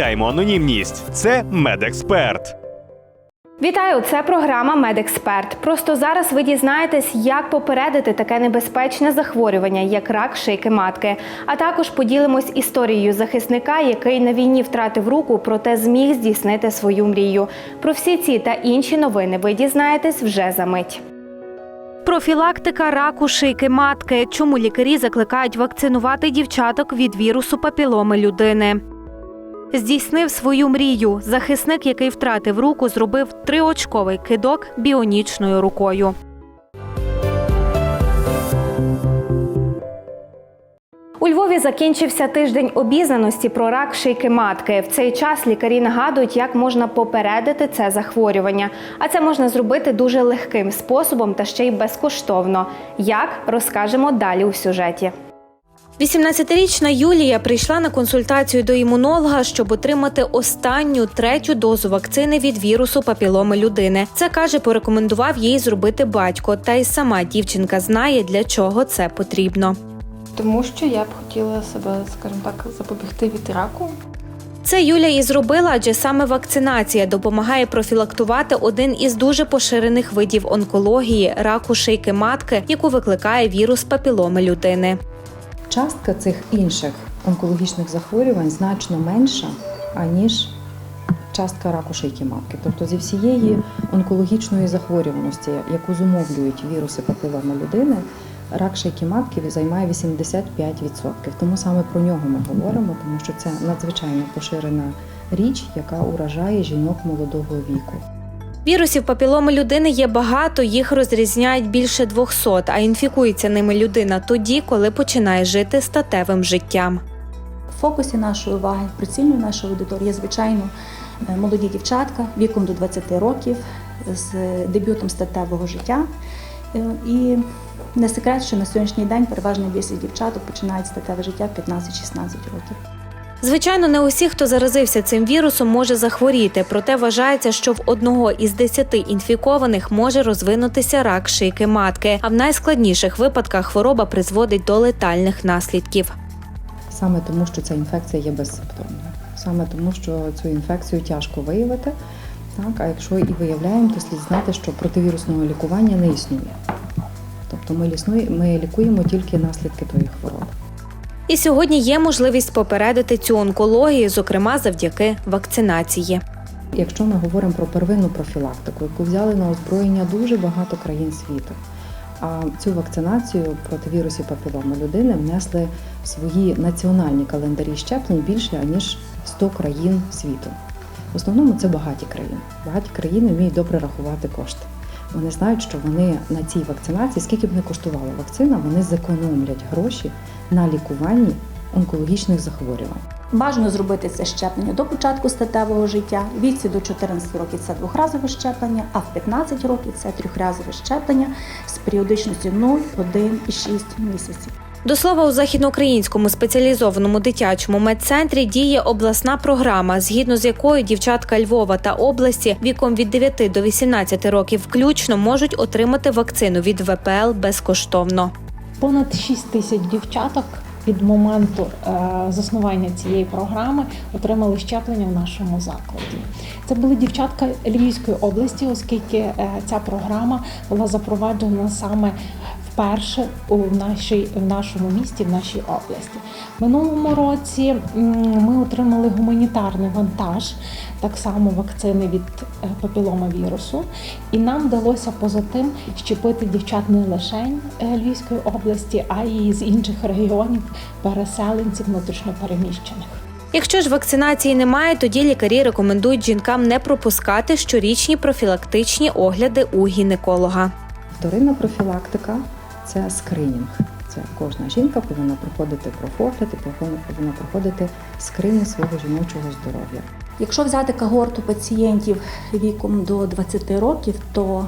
анонімність. Це медексперт. Вітаю! Це програма Медексперт. Просто зараз ви дізнаєтесь, як попередити таке небезпечне захворювання, як рак шийки матки. А також поділимось історією захисника, який на війні втратив руку, проте зміг здійснити свою мрію. Про всі ці та інші новини ви дізнаєтесь вже за мить. Профілактика раку шийки матки. Чому лікарі закликають вакцинувати дівчаток від вірусу папіломи людини? Здійснив свою мрію. Захисник, який втратив руку, зробив триочковий кидок біонічною рукою. У Львові закінчився тиждень обізнаності про рак шийки матки. В цей час лікарі нагадують, як можна попередити це захворювання. А це можна зробити дуже легким способом та ще й безкоштовно. Як розкажемо далі у сюжеті. 18-річна Юлія прийшла на консультацію до імунолога, щоб отримати останню третю дозу вакцини від вірусу папіломи людини. Це каже, порекомендував їй зробити батько. Та й сама дівчинка знає, для чого це потрібно. Тому що я б хотіла себе, скажімо так, запобігти від раку. Це Юля і зробила, адже саме вакцинація допомагає профілактувати один із дуже поширених видів онкології раку шийки матки, яку викликає вірус папіломи людини. Частка цих інших онкологічних захворювань значно менша, аніж частка раку шийки матки. Тобто зі всієї онкологічної захворюваності, яку зумовлюють віруси папіломи людини, рак шийки матки займає 85%. Тому саме про нього ми говоримо, тому що це надзвичайно поширена річ, яка уражає жінок молодого віку. Вірусів папіломи людини є багато, їх розрізняють більше 200, а інфікується ними людина тоді, коли починає жити статевим життям. В фокусі нашої уваги, прицільної нашої аудиторії, є, звичайно, е, молоді дівчатка віком до 20 років з дебютом статевого життя. Е, І не секрет, що на сьогоднішній день переважна більшість дівчаток починають статеве життя в 15-16 років. Звичайно, не усі, хто заразився цим вірусом, може захворіти, проте вважається, що в одного із десяти інфікованих може розвинутися рак шийки матки. А в найскладніших випадках хвороба призводить до летальних наслідків. Саме тому, що ця інфекція є безсимптомною. Саме тому, що цю інфекцію тяжко виявити. Так, а якщо і виявляємо, то слід знати, що противірусного лікування не існує. Тобто ми лікуємо тільки наслідки тої хвороби. І сьогодні є можливість попередити цю онкологію, зокрема завдяки вакцинації. Якщо ми говоримо про первинну профілактику, яку взяли на озброєння дуже багато країн світу, а цю вакцинацію проти вірусів папіломи людини внесли в свої національні календарі щеплень більше ніж 100 країн світу. В основному це багаті країни. Багаті країни вміють добре рахувати кошти. Вони знають, що вони на цій вакцинації, скільки б не коштувала вакцина, вони зекономлять гроші на лікуванні онкологічних захворювань. Бажано зробити це щеплення до початку статевого життя. Віці до 14 років це двохразове щеплення, а в 15 років це трьохразове щеплення з періодичністю 0, 1 і 6 місяців. До слова, у західноукраїнському спеціалізованому дитячому медцентрі діє обласна програма, згідно з якою дівчатка Львова та області віком від 9 до 18 років включно можуть отримати вакцину від ВПЛ безкоштовно. Понад 6 тисяч дівчаток від моменту е, заснування цієї програми отримали щеплення в нашому закладі. Це були дівчатка Львівської області, оскільки е, ця програма була запроваджена саме вперше у нашій, в нашому місті, в нашій області. Минулому році ми отримали гуманітарний вантаж, так само вакцини від е, папіломавірусу, і нам вдалося поза тим щепити дівчат не лише е, Львівської області, а й з інших регіонів переселенців внутрішньопереміщених. Якщо ж вакцинації немає, тоді лікарі рекомендують жінкам не пропускати щорічні профілактичні огляди у гінеколога. Вторинна профілактика це скринінг. Це кожна жінка повинна проходити профогляд і повинна- проходити скринінг свого жіночого здоров'я. Якщо взяти когорту пацієнтів віком до 20 років, то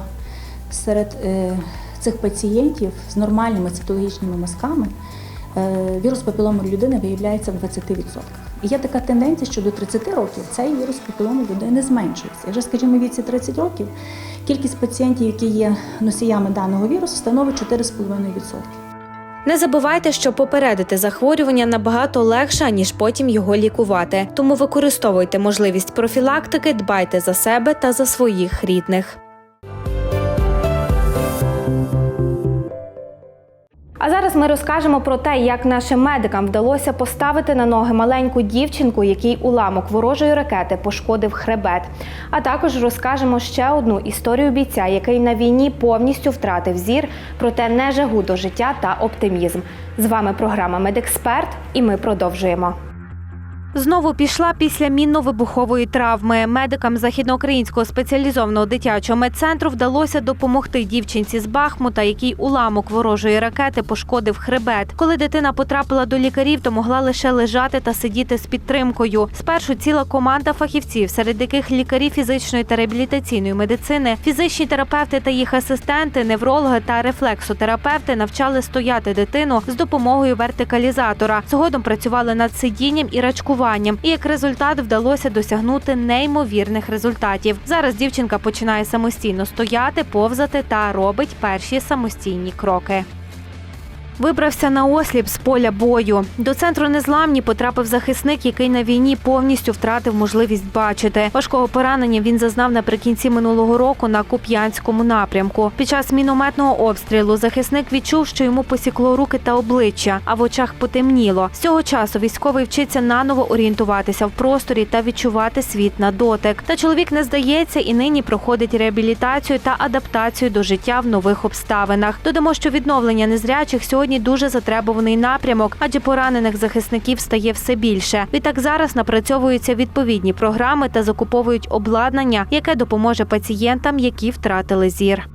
серед е, цих пацієнтів з нормальними цитологічними мазками е, вірус папілому людини виявляється в 20%. Є така тенденція, що до 30 років цей вірус папілому людини зменшується. Якщо, скажімо, віці 30 років, кількість пацієнтів, які є носіями даного вірусу, становить 4,5%. Не забувайте, що попередити захворювання набагато легше, ніж потім його лікувати. Тому використовуйте можливість профілактики, дбайте за себе та за своїх рідних. А зараз ми розкажемо про те, як нашим медикам вдалося поставити на ноги маленьку дівчинку, який уламок ворожої ракети пошкодив хребет. А також розкажемо ще одну історію бійця, який на війні повністю втратив зір, проте не жагу до життя та оптимізм. З вами програма Медексперт, і ми продовжуємо. Знову пішла після мінно-вибухової травми. Медикам західноукраїнського спеціалізованого дитячого медцентру вдалося допомогти дівчинці з Бахмута, який уламок ворожої ракети пошкодив хребет. Коли дитина потрапила до лікарів, то могла лише лежати та сидіти з підтримкою. Спершу ціла команда фахівців, серед яких лікарі фізичної та реабілітаційної медицини, фізичні терапевти та їх асистенти, неврологи та рефлексотерапевти навчали стояти дитину з допомогою вертикалізатора. Згодом працювали над сидінням і рачкуванням. І як результат вдалося досягнути неймовірних результатів. Зараз дівчинка починає самостійно стояти, повзати та робить перші самостійні кроки. Вибрався на осліп з поля бою. До центру незламні потрапив захисник, який на війні повністю втратив можливість бачити. Важкого поранення він зазнав наприкінці минулого року на Куп'янському напрямку. Під час мінометного обстрілу захисник відчув, що йому посікло руки та обличчя, а в очах потемніло. З цього часу військовий вчиться наново орієнтуватися в просторі та відчувати світ на дотик. Та чоловік не здається і нині проходить реабілітацію та адаптацію до життя в нових обставинах. Додамо, що відновлення незрячих сьогодні дуже затребуваний напрямок, адже поранених захисників стає все більше. Відтак зараз напрацьовуються відповідні програми та закуповують обладнання, яке допоможе пацієнтам, які втратили зір.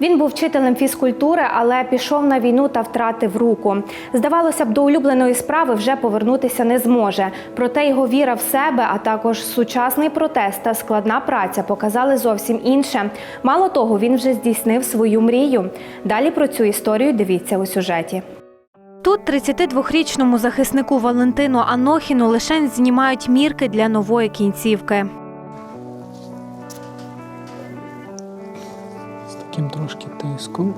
Він був вчителем фізкультури, але пішов на війну та втратив руку. Здавалося б, до улюбленої справи вже повернутися не зможе. Проте його віра в себе, а також сучасний протест та складна праця показали зовсім інше. Мало того, він вже здійснив свою мрію. Далі про цю історію дивіться у сюжеті. Тут 32-річному захиснику Валентину Анохіну лише знімають мірки для нової кінцівки. Таким трошки тиском.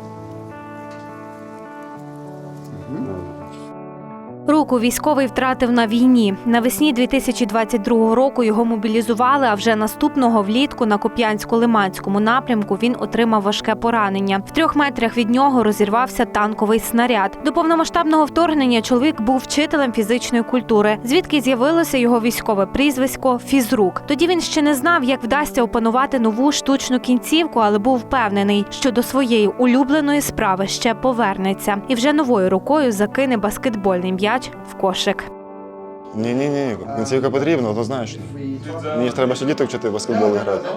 Руку військовий втратив на війні. Навесні 2022 року його мобілізували. А вже наступного влітку на Куп'янсько-Лиманському напрямку він отримав важке поранення. В трьох метрах від нього розірвався танковий снаряд. До повномасштабного вторгнення чоловік був вчителем фізичної культури, звідки з'явилося його військове прізвисько Фізрук. Тоді він ще не знав, як вдасться опанувати нову штучну кінцівку, але був впевнений, що до своєї улюбленої справи ще повернеться, і вже новою рукою закине баскетбольний м'яч в кошик. Ні, ні, ні, кінцівка потрібна, однозначно. Мені ж треба ще діток вчити в баскетбол грати.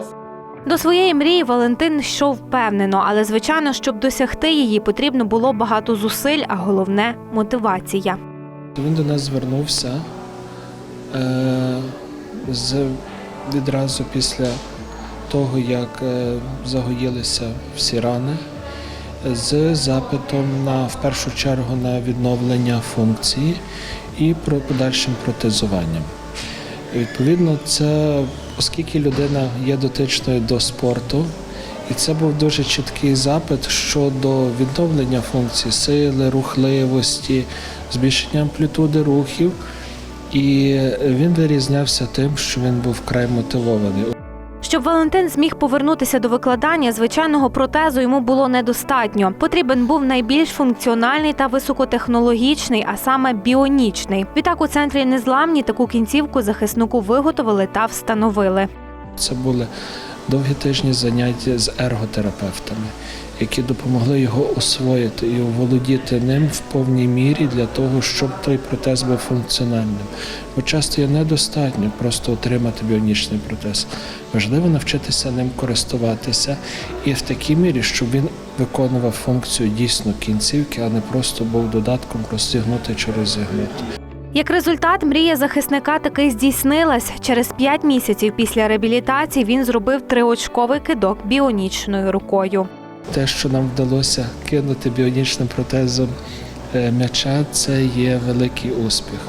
До своєї мрії Валентин йшов впевнено, але звичайно, щоб досягти її, потрібно було багато зусиль, а головне мотивація. Він до нас звернувся е, з, відразу після того, як е, загоїлися всі рани, з запитом на в першу чергу на відновлення функції і про подальшим протезуванням. Відповідно, це оскільки людина є дотичною до спорту, і це був дуже чіткий запит щодо відновлення функцій сили, рухливості, збільшення амплітуди рухів. І він вирізнявся тим, що він був вкрай мотивований. Щоб Валентин зміг повернутися до викладання, звичайного протезу йому було недостатньо. Потрібен був найбільш функціональний та високотехнологічний, а саме біонічний. Відтак у центрі незламні таку кінцівку захиснику виготовили та встановили. Це були довгі тижні заняття з ерготерапевтами, які допомогли його освоїти і оволодіти ним в повній мірі для того, щоб той протез був функціональним. Бо часто є недостатньо просто отримати біонічний протез. Важливо навчитися ним користуватися і в такій мірі, щоб він виконував функцію дійсно кінцівки, а не просто був додатком розтягнути чи розігнути. Як результат, мрія захисника таки здійснилась. Через п'ять місяців після реабілітації він зробив триочковий кидок біонічною рукою. Те, що нам вдалося кинути біонічним протезом е, м'яча, це є великий успіх,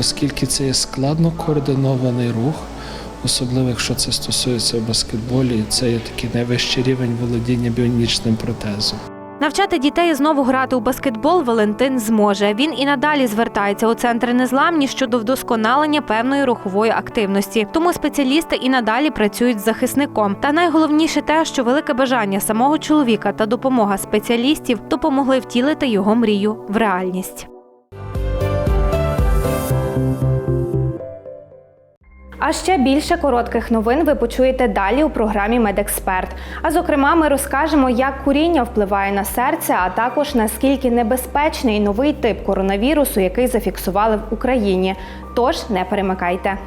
оскільки це є складно координований рух, особливо якщо це стосується баскетболі, це є такий найвищий рівень володіння біонічним протезом. Навчати дітей знову грати у баскетбол Валентин зможе. Він і надалі звертається у центр незламні щодо вдосконалення певної рухової активності. Тому спеціалісти і надалі працюють з захисником. Та найголовніше те, що велике бажання самого чоловіка та допомога спеціалістів допомогли втілити його мрію в реальність. А ще більше коротких новин ви почуєте далі у програмі Медексперт. А зокрема, ми розкажемо, як куріння впливає на серце, а також наскільки небезпечний новий тип коронавірусу, який зафіксували в Україні. Тож не перемикайте.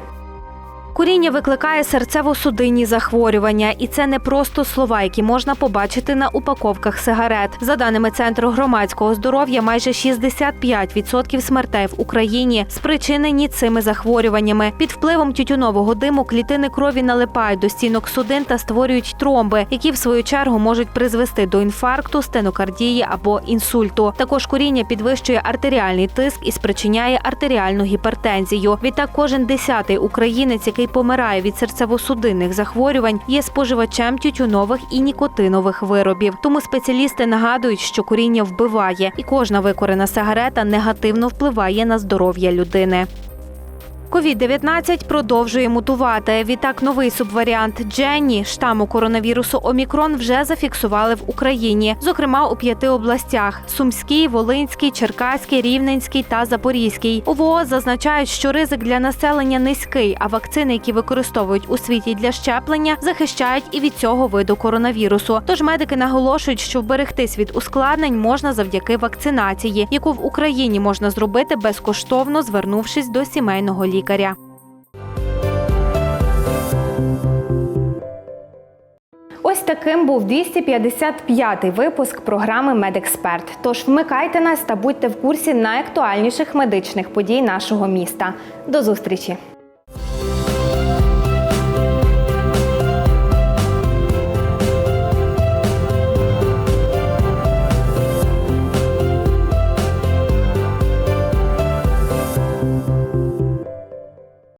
Куріння викликає серцево-судинні захворювання, і це не просто слова, які можна побачити на упаковках сигарет. За даними Центру громадського здоров'я, майже 65% смертей в Україні спричинені цими захворюваннями. Під впливом тютюнового диму клітини крові налипають до стінок судин та створюють тромби, які в свою чергу можуть призвести до інфаркту, стенокардії або інсульту. Також куріння підвищує артеріальний тиск і спричиняє артеріальну гіпертензію. Відтак, кожен десятий українець, який помирає від серцево-судинних захворювань, є споживачем тютюнових і нікотинових виробів. Тому спеціалісти нагадують, що куріння вбиває, і кожна викорена сигарета негативно впливає на здоров'я людини. COVID-19 продовжує мутувати. Відтак, новий субваріант Дженні штаму коронавірусу Омікрон вже зафіксували в Україні, зокрема у п'яти областях: Сумській, Волинській, Черкаській, Рівненській та Запорізькій. У ВООЗ зазначають, що ризик для населення низький, а вакцини, які використовують у світі для щеплення, захищають і від цього виду коронавірусу. Тож медики наголошують, що вберегтись від ускладнень можна завдяки вакцинації, яку в Україні можна зробити безкоштовно, звернувшись до сімейного лікаря. Ось таким був 255-й випуск програми Медексперт. Тож вмикайте нас та будьте в курсі найактуальніших медичних подій нашого міста. До зустрічі!